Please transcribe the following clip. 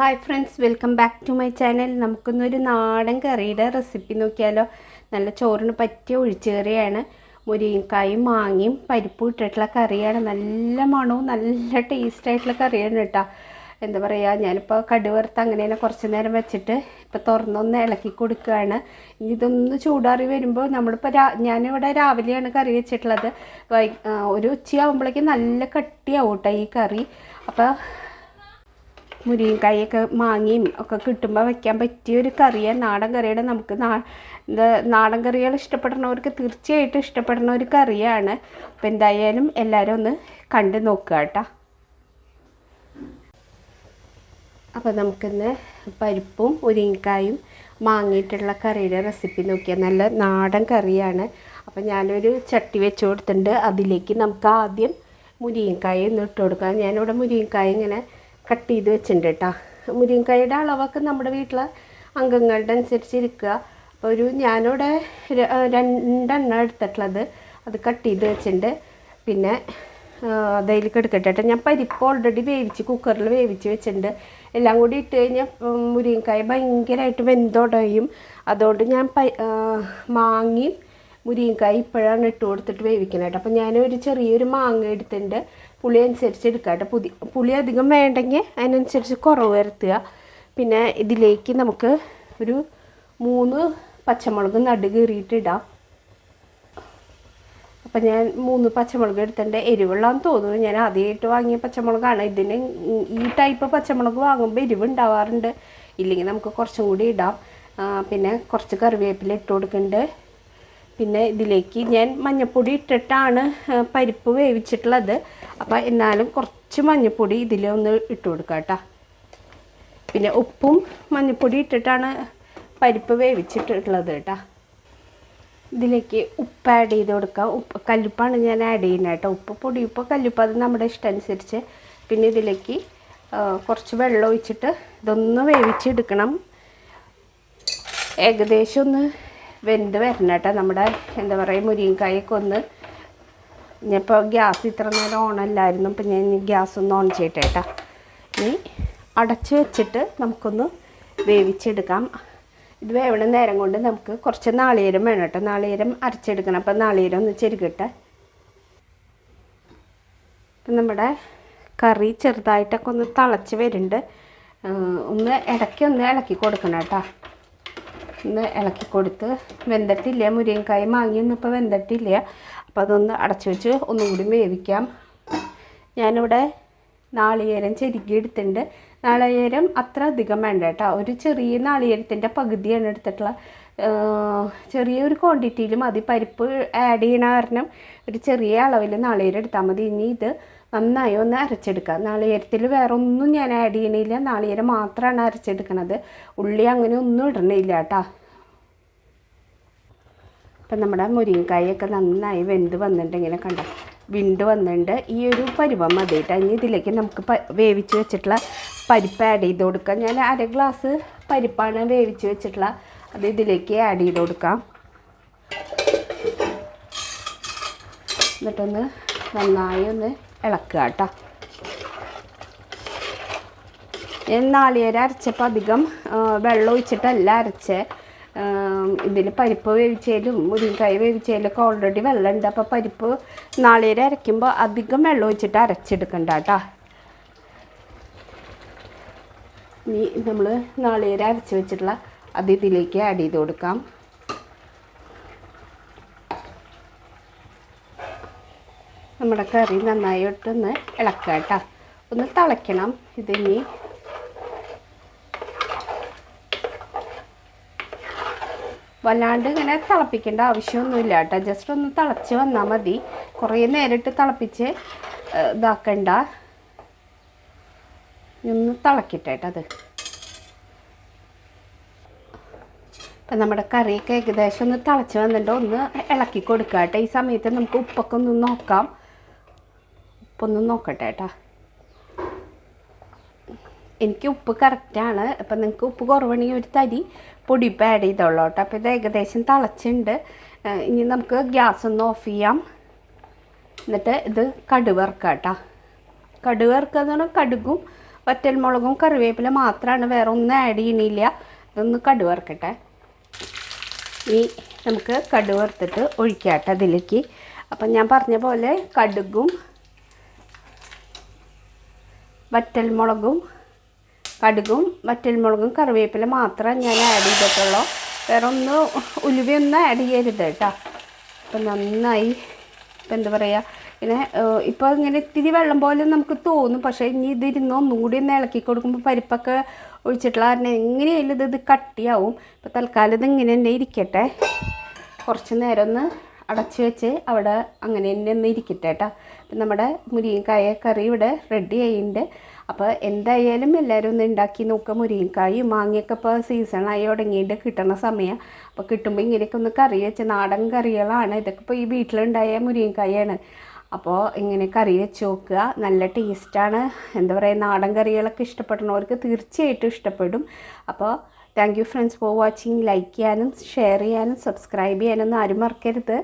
Hi friends welcome back to my channel നമുക്കൊന്നൊരു നാടൻ കറിയുടെ recipe നോക്കിയാലോ. നല്ല ചോറിന് പറ്റിയ ഒഴിച്ചുകറിയാണ് മുരിങ്ങക്കായും മാങ്ങയും പരിപ്പും ഇട്ടിട്ടുള്ള കറിയാണ്. നല്ല മണവും നല്ല ടേസ്റ്റ് ആയിട്ടുള്ള കറിയാണ് കേട്ടോ. എന്താ പറയുക ഞാനിപ്പോൾ കടുവറുത്ത് അങ്ങനെ തന്നെ കുറച്ച് നേരം വെച്ചിട്ട് ഇപ്പോൾ തുറന്നൊന്ന് ഇളക്കി കൊടുക്കുകയാണ്. ഇനി ഇതൊന്ന് ചൂടാറി വരുമ്പോൾ നമ്മളിപ്പോൾ രാ ഞാനിവിടെ രാവിലെയാണ് കറി വെച്ചിട്ടുള്ളത്. ഒരു ഉച്ചയാകുമ്പോഴേക്കും നല്ല കട്ടിയാവും കേട്ടോ ഈ കറി. അപ്പോൾ മുരിങ്ങക്കായൊക്കെ മാങ്ങിയും ഒക്കെ കിട്ടുമ്പോൾ വയ്ക്കാൻ പറ്റിയ ഒരു കറിയാണ് നാടൻ കറിയുടെ നമുക്ക് നാടൻ കറികൾ ഇഷ്ടപ്പെടുന്നവർക്ക് തീർച്ചയായിട്ടും ഇഷ്ടപ്പെടുന്ന ഒരു കറിയാണ്. അപ്പോൾ എന്തായാലും എല്ലാവരും ഒന്ന് കണ്ടു നോക്കുക കേട്ടോ. അപ്പോൾ നമുക്കിന്ന് പരിപ്പും മുരിങ്ങക്കായും മാങ്ങിയിട്ടുള്ള കറിയുടെ റെസിപ്പി നോക്കിയാൽ നല്ല നാടൻ കറിയാണ്. അപ്പോൾ ഞാനൊരു ചട്ടി വെച്ച് കൊടുത്തിട്ടുണ്ട്. അതിലേക്ക് നമുക്ക് ആദ്യം മുരിങ്ങക്കായ ഒന്ന് ഇട്ട് കൊടുക്കാം. ഞാനിവിടെ മുരിങ്ങക്കായ ഇങ്ങനെ കട്ട് ചെയ്ത് വെച്ചിട്ടുണ്ട് കേട്ടോ. മുരിങ്ങക്കായുടെ അളവൊക്കെ നമ്മുടെ വീട്ടിലെ അംഗങ്ങളുടെ അനുസരിച്ച് ഇരിക്കുക. അപ്പോൾ ഒരു ഞാനിവിടെ രണ്ടെണ്ണം എടുത്തിട്ടുള്ളത് അത് കട്ട് ചെയ്ത് വെച്ചിട്ടുണ്ട്. പിന്നെ അതിലേക്ക് എടുക്കട്ടെ കേട്ടോ. ഞാൻ പരിപ്പ് ഓൾറെഡി വേവിച്ച് കുക്കറിൽ വേവിച്ച് വെച്ചിട്ടുണ്ട്. എല്ലാം കൂടി ഇട്ട് കഴിഞ്ഞാൽ മുരിങ്ങക്കായ ഭയങ്കരമായിട്ട് വെന്തോടയും. അതുകൊണ്ട് ഞാൻ ആ, മാങ്ങയും മുരിങ്ങക്കായ ഇപ്പോഴാണ് ഇട്ട് കൊടുത്തിട്ട് വേവിക്കുന്നത് കേട്ടോ. അപ്പോൾ ഞാനൊരു ചെറിയൊരു മാങ്ങ എടുത്തിട്ടുണ്ട്. പുളി അനുസരിച്ച് എടുക്കാം കേട്ടോ. പുതി പുളി അധികം വേണ്ടെങ്കിൽ അതിനനുസരിച്ച് കുറവ് വരുത്തുക. പിന്നെ ഇതിലേക്ക് നമുക്ക് ഒരു മൂന്ന് പച്ചമുളക് നടു കീറിയിട്ട് ഇടാം. അപ്പം ഞാൻ മൂന്ന് പച്ചമുളക് എടുത്തേണ്ട എരിവുള്ളാന്ന് തോന്നുന്നു. ഞാൻ ആദ്യമായിട്ട് വാങ്ങിയ പച്ചമുളകാണ്. ഇതിന് ഈ ടൈപ്പ് പച്ചമുളക് വാങ്ങുമ്പോൾ എരിവ് ഉണ്ടാവാറുണ്ട് ഇല്ലെങ്കിൽ നമുക്ക് കുറച്ചും കൂടി ഇടാം. പിന്നെ കുറച്ച് കറിവേപ്പില ഇട്ട് കൊടുക്കുന്നുണ്ട്. പിന്നെ ഇതിലേക്ക് ഞാൻ മഞ്ഞൾപ്പൊടി ഇട്ടിട്ടാണ് പരിപ്പ് വേവിച്ചിട്ടുള്ളത്. അപ്പോൾ എന്നാലും കുറച്ച് മഞ്ഞൾപ്പൊടി ഒന്ന് ഇട്ട് കൊടുക്കാം കേട്ടോ. പിന്നെ ഉപ്പും മഞ്ഞൾപ്പൊടി ഇട്ടിട്ടാണ് പരിപ്പ് വേവിച്ചിട്ടുള്ളത് കേട്ടോ. ഇതിലേക്ക് ഉപ്പ് ആഡ് ചെയ്ത് കൊടുക്കുക ഉപ്പ് കല്ലുപ്പാണ് ഞാൻ ആഡ് ചെയ്യുന്നത് കേട്ടോ. ഉപ്പ് പൊടി ഉപ്പ് കല്ലുപ്പ് അത് നമ്മുടെ ഇഷ്ടമനുസരിച്ച് പിന്നെ ഇതിലേക്ക് കുറച്ച് വെള്ളം ഒഴിച്ചിട്ട് ഇതൊന്ന് വേവിച്ചെടുക്കണം. ഏകദേശം ഒന്ന് വെന്ത് വരണം കേട്ടോ. നമ്മുടെ എന്താ പറയുക മുരിങ്ങക്കായൊക്കെ ഒന്ന് ഞാനിപ്പോൾ ഗ്യാസ് ഇത്ര നേരം ഓണല്ലായിരുന്നു. അപ്പം ഞാൻ ഗ്യാസ് ഒന്ന് ഓൺ ചെയ്യട്ടെ കേട്ടോ. ഇനി അടച്ച് വെച്ചിട്ട് നമുക്കൊന്ന് വേവിച്ചെടുക്കാം. ഇത് വേവണ നേരം കൊണ്ട് നമുക്ക് കുറച്ച് നാളികേരം വേണം കേട്ടോ. നാളികേരം അരച്ചെടുക്കണം. അപ്പം നാളികേരം ഒന്ന് ചെരുകട്ടെ. അപ്പം നമ്മുടെ കറി ചെറുതായിട്ടൊക്കെ ഒന്ന് തിളച്ച് വരുന്നുണ്ട്. ഒന്ന് ഇടയ്ക്ക് ഒന്ന് ഇളക്കി കൊടുക്കണം കേട്ടോ. ഒന്ന് ഇളക്കി കൊടുത്ത് വെന്തിട്ടില്ല. മുരിങ്ങക്കായ മാങ്ങിയൊന്നും ഇപ്പോൾ വെന്തിട്ടില്ല. അപ്പോൾ അതൊന്ന് അടച്ചു വെച്ച് ഒന്നും കൂടി വേവിക്കാം. ഞാനിവിടെ നാളികേരം ചെരുക്കി എടുത്തിട്ടുണ്ട്. നാളികേരം അത്ര അധികം വേണ്ട കേട്ടോ. ഒരു ചെറിയ നാളികേരത്തിന്റെ പകുതിയാണ് എടുത്തിട്ടുള്ള ചെറിയൊരു ക്വാണ്ടിറ്റിയിൽ മതി. പരിപ്പ് ആഡ് ചെയ്യണ കാരണം ഒരു ചെറിയ അളവിൽ നാളികേരം എടുത്താൽ മതി. ഇനി ഇത് നന്നായി ഒന്ന് അരച്ചെടുക്കുക. നാളികേരത്തിൽ വേറെ ഒന്നും ഞാൻ ആഡ് ചെയ്യണില്ല നാളികേരം മാത്രമാണ് അരച്ചെടുക്കുന്നത് ഉള്ളി അങ്ങനെ ഒന്നും ഇടണില്ല കേട്ടോ. അപ്പം നമ്മുടെ മുരിങ്ങക്കായൊക്കെ നന്നായി വെന്ത് വന്നിട്ടുണ്ട്. ഇങ്ങനെ കണ്ട? വിണ്ട് വന്നിട്ടുണ്ട്. ഈ ഒരു പരുവം മതി കേട്ടോ. ഇനി ഇതിലേക്ക് നമുക്ക് വേവിച്ച് വെച്ചിട്ടുള്ള പരിപ്പ് ആഡ് ചെയ്ത് കൊടുക്കാം. ഞാൻ അര ഗ്ലാസ് പരിപ്പാണ് വേവിച്ച് വെച്ചിട്ടുള്ള. അത് ഇതിലേക്ക് ആഡ് ചെയ്ത് കൊടുക്കാം. എന്നിട്ടൊന്ന് നന്നായി ഒന്ന് ഇളക്കുക കേട്ടോ. നാളികേരം അരച്ചപ്പോൾ അധികം വെള്ളം ഒഴിച്ചിട്ടല്ല അരച്ചേ. ഇതിൽ പരിപ്പ് വേവിച്ചതിലും മുരിങ്ങക്കായ വേവിച്ചതിലൊക്കെ ഓൾറെഡി വെള്ളമുണ്ട്. അപ്പോൾ പരിപ്പ് നാളികേരം അരയ്ക്കുമ്പോൾ അധികം വെള്ളം ഒഴിച്ചിട്ട് അരച്ചെടുക്കണ്ട കേട്ടോ. ഇനി നമ്മൾ നാളികേരം അരച്ച് വെച്ചിട്ടുള്ള അത് ഇതിലേക്ക് ആഡ് ചെയ്ത് കൊടുക്കാം. നമ്മുടെ കറി നന്നായിട്ടൊന്ന് ഇളക്കുക കേട്ടോ. ഒന്ന് തിളയ്ക്കണം. ഇതിനി വല്ലാണ്ട് ഇങ്ങനെ തിളപ്പിക്കേണ്ട ആവശ്യമൊന്നുമില്ല കേട്ടോ. ജസ്റ്റ് ഒന്ന് തിളച്ച് വന്നാൽ മതി. കുറേ നേരിട്ട് തിളപ്പിച്ച് ഇതാക്കണ്ട. ഒന്ന് തിളക്കിട്ടേട്ടത് കേട്ടോ അത്. അപ്പം നമ്മുടെ കറിയൊക്കെ ഏകദേശം ഒന്ന് തിളച്ച് വന്നിട്ടുണ്ടോ. ഒന്ന് ഇളക്കി കൊടുക്കുക കേട്ടോ. ഈ സമയത്ത് നമുക്ക് ഉപ്പൊക്കെ ഒന്ന് നോക്കാം. ഉപ്പൊന്ന് നോക്കട്ടെ കേട്ടോ എനിക്ക് ഉപ്പ് കറക്റ്റാണ് അപ്പം നിങ്ങൾക്ക് ഉപ്പ് കുറവാണെങ്കിൽ ഒരു തരി പൊടിപ്പ് ആഡ് ചെയ്തോളൂ കേട്ടോ അപ്പോൾ ഇത് ഏകദേശം തിളച്ചിട്ടുണ്ട് ഇനി നമുക്ക് ഗ്യാസ് ഒന്ന് ഓഫ് ചെയ്യാം. എന്നിട്ട് ഇത് കടുക് വറുക്കാം കേട്ടോ കടുക് വറുക്കുക എന്ന് പറഞ്ഞാൽ കടുകും വറ്റൽമുളകും കറിവേപ്പില മാത്രമാണ് വേറെ ഒന്നും ആഡ് ചെയ്യണില്ല. ഇതൊന്ന് കടുവർക്കട്ടെ ഇനി നമുക്ക് കടുവർത്തിട്ട് ഒഴിക്കാം കേട്ടോ അതിലേക്ക് അപ്പം ഞാൻ പറഞ്ഞ പോലെ കടുകും വറ്റൽമുളകും കടുകും വറ്റൽമുളകും കറിവേപ്പില മാത്രം ഞാൻ ആഡ് ചെയ്തിട്ടുള്ളൂ. വേറെ ഒന്ന് ഉലുവയൊന്നും ആഡ് ചെയ്യരുത് കേട്ടോ. അപ്പം നന്നായി ഇപ്പം എന്താ പറയുക പിന്നെ ഇപ്പോൾ ഇങ്ങനെ ഇത്തിരി വെള്ളം പോലെ നമുക്ക് തോന്നും. പക്ഷേ ഇനി ഇതിരുന്ന് ഒന്നും കൂടി ഒന്ന് ഇളക്കി കൊടുക്കുമ്പോൾ പരിപ്പൊക്കെ ഒഴിച്ചിട്ടുള്ള കാരണം എങ്ങനെയായാലും ഇത് ഇത് കട്ടിയാവും. ഇപ്പോൾ തൽക്കാലം ഇത് ഇങ്ങനെ തന്നെ ഇരിക്കട്ടെ. കുറച്ച് നേരം ഒന്ന് അടച്ച് വെച്ച് അവിടെ അങ്ങനെ തന്നെ ഒന്ന് ഇരിക്കട്ടെ കേട്ടോ. അപ്പം നമ്മുടെ മുരിങ്ങക്കായ കറി ഇവിടെ റെഡി ആയിട്ടുണ്ട്. അപ്പോൾ എന്തായാലും എല്ലാവരും ഒന്ന് ഉണ്ടാക്കി നോക്കുക മുരിങ്ങക്കായും മാങ്ങയൊക്കെ ഇപ്പോൾ സീസണായി തുടങ്ങിയിട്ട് കിട്ടണ സമയം. അപ്പോൾ കിട്ടുമ്പോൾ ഇങ്ങനെയൊക്കെ ഒന്ന് കറി വെച്ച് നാടൻ കറികളാണ്. ഇതൊക്കെ ഇപ്പോൾ ഈ വീട്ടിലുണ്ടായ മുരിങ്ങക്കായാണ്. അപ്പോൾ ഇങ്ങനെ കറി വെച്ച് നോക്കുക. നല്ല ടേസ്റ്റാണ് എന്താ പറയുക നാടൻ കറികളൊക്കെ ഇഷ്ടപ്പെടുന്നവർക്ക് തീർച്ചയായിട്ടും ഇഷ്ടപ്പെടും. അപ്പോൾ thank you friends for watching like ചെയ്യാനും ഷെയർ ചെയ്യാനും സബ്സ്ക്രൈബ് ചെയ്യാനൊന്നും ആരും മറക്കരുത്.